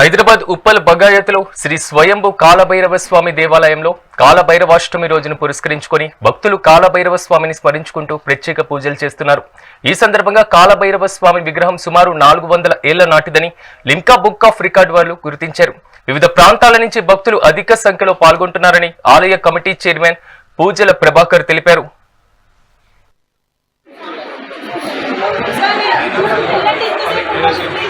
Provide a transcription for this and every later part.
హైదరాబాద్ ఉప్పల్ బగాయత్లో శ్రీ స్వయంభు కాలభైరవ స్వామి దేవాలయంలో కాలభైరవాష్టమి రోజును పురస్కరించుకొని భక్తులు కాలభైరవ స్వామిని స్మరించుకుంటూ ప్రత్యేక పూజలు చేస్తున్నారు. ఈ సందర్భంగా కాలభైరవ స్వామి విగ్రహం సుమారు నాలుగు వందల ఏళ్ళ నాటిదని లింకా బుక్ ఆఫ్ రికార్డ్ వాళ్ళు గుర్తించారు. వివిధ ప్రాంతాల నుంచి భక్తులు అధిక సంఖ్యలో పాల్గొంటున్నారని ఆలయ కమిటీ చైర్మన్ పూజల ప్రభాకర్ తెలిపారు. లేదు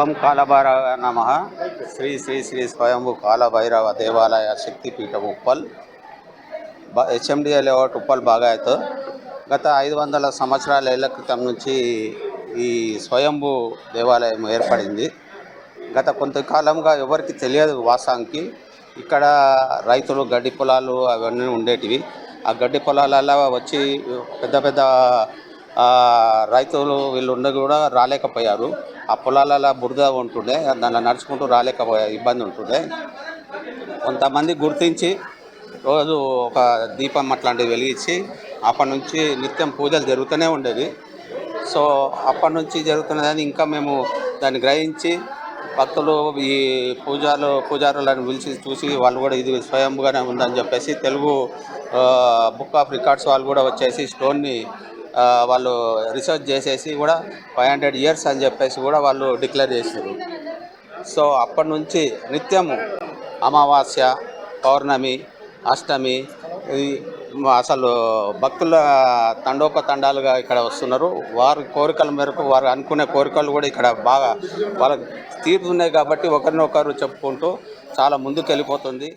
ఓం కాలభైరవ నమ. శ్రీ శ్రీ శ్రీ స్వయంభు కాలభైరవ దేవాలయ శక్తిపీఠం ఉప్పల్. బ హెచ్ఎండిఏ లేఅవుట్ ఉప్పల్ బాగాయత్. గత ఐదు వందల సంవత్సరాల ఏళ్ళ క్రితం నుంచి ఈ స్వయంభు దేవాలయం ఏర్పడింది. గత కొంతకాలంగా ఎవరికి తెలియదు వాసానికి ఇక్కడ రైతులు గడ్డి పొలాలు అవన్నీ ఉండేటివి. ఆ గడ్డి పొలాలలో వచ్చి పెద్ద పెద్ద రైతులు వీళ్ళు ఉండి కూడా రాలేకపోయారు. ఆ పొలాలలో బురద ఉంటుండే దానిలో నడుచుకుంటూ రాలేకపోయే ఇబ్బంది ఉంటుండే. కొంతమంది గుర్తించి రోజు ఒక దీపం అట్లాంటివి వెలిగించి అప్పటి నుంచి నిత్యం పూజలు జరుగుతూనే ఉండేది సో అప్పటి నుంచి జరుగుతున్నదని ఇంకా మేము దాన్ని గ్రహించి భక్తులు ఈ పూజలు పూజారులను పిలిచి చూసి వాళ్ళు కూడా ఇది స్వయంగానే ఉందని చెప్పేసి తెలుగు బుక్ ఆఫ్ రికార్డ్స్ వాళ్ళు కూడా వచ్చేసి స్టోన్ని వాళ్ళు రీసెర్చ్ చేసేసి కూడా ఫైవ్ హండ్రెడ్ ఇయర్స్ అని చెప్పేసి కూడా వాళ్ళు డిక్లేర్ చేశారు సో అప్పటి నుంచి నిత్యము అమావాస్య పౌర్ణమి అష్టమి అసలు భక్తుల తండోపతండాలుగా ఇక్కడ వస్తున్నారు. వారి కోరికల మేరకు వారు అనుకునే కోరికలు కూడా ఇక్కడ బాగా వాళ్ళకి తీరుతున్నాయి కాబట్టి ఒకరినొకరు చెప్పుకుంటూ చాలా ముందుకు వెళ్ళిపోతుంది.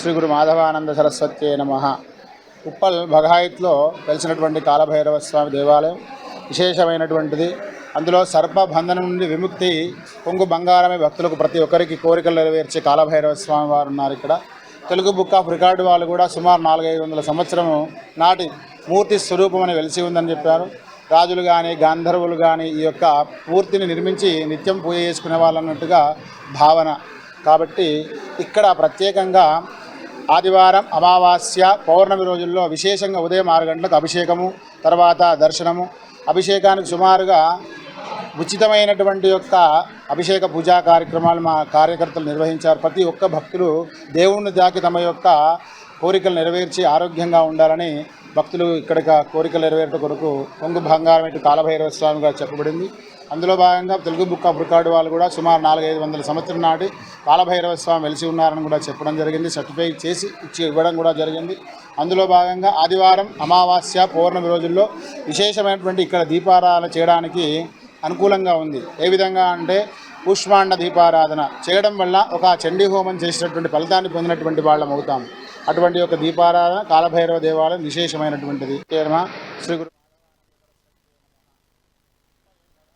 శ్రీ గురు మాధవానంద సరస్వతి నమ. ఉప్పల్ బఘాయిత్లో వెలిసినటువంటి కాలభైరవ స్వామి దేవాలయం విశేషమైనటువంటిది. అందులో సర్ప బంధనం నుండి విముక్తి పొంగు బంగారమే భక్తులకు ప్రతి ఒక్కరికి కోరికలు నెరవేర్చే కాలభైరవ స్వామి వారు ఉన్నారు ఇక్కడ. తెలుగు బుక్ ఆఫ్ రికార్డు వాళ్ళు కూడా సుమారు నాలుగైదు వందల సంవత్సరము నాటి మూర్తి స్వరూపం అని వెలిసి ఉందని చెప్పారు. రాజులు కానీ గాంధర్వులు కానీ ఈ యొక్క మూర్తిని నిర్మించి నిత్యం పూజ చేసుకునే వాళ్ళు అన్నట్టుగా భావన. కాబట్టి ఇక్కడ ప్రత్యేకంగా ఆదివారం అమావాస్య పౌర్ణమి రోజుల్లో విశేషంగా ఉదయం ఆరు గంటలకు అభిషేకము తర్వాత దర్శనము. అభిషేకానికి సుమారుగా ఉచితమైనటువంటి యొక్క అభిషేక పూజా కార్యక్రమాలు మా కార్యకర్తలు నిర్వహించారు. ప్రతి ఒక్క భక్తులు దేవుణ్ణి దాకి తమ యొక్క కోరికలు నెరవేర్చి ఆరోగ్యంగా ఉండాలని భక్తులు ఇక్కడ కోరికలు నెరవేరట కొరకు కొంగు బంగారం ఇటు కాలభైరవ స్వామిగా చెప్పబడింది. అందులో భాగంగా తెలుగు బుక్ ఆఫ్ రికార్డు వాళ్ళు కూడా సుమారు నాలుగైదు వందల సంవత్సరం నాటి కాలభైరవ స్వామి వెలిసి ఉన్నారని కూడా చెప్పడం జరిగింది. సర్టిఫై చేసి ఇచ్చి ఇవ్వడం కూడా జరిగింది. అందులో భాగంగా ఆదివారం అమావాస్య పౌర్ణమి రోజుల్లో విశేషమైనటువంటి ఇక్కడ దీపారాధన చేయడానికి అనుకూలంగా ఉంది. ఏ విధంగా అంటే పుష్మాండ దీపారాధన చేయడం వల్ల ఒక చండీ హోమం చేసినటువంటి ఫలితాన్ని పొందినటువంటి వాళ్ళం అవుతాం. అటువంటి యొక్క దీపారాధన కాలభైరవ దేవాలయం విశేషమైనటువంటిది. శ్రీ గురు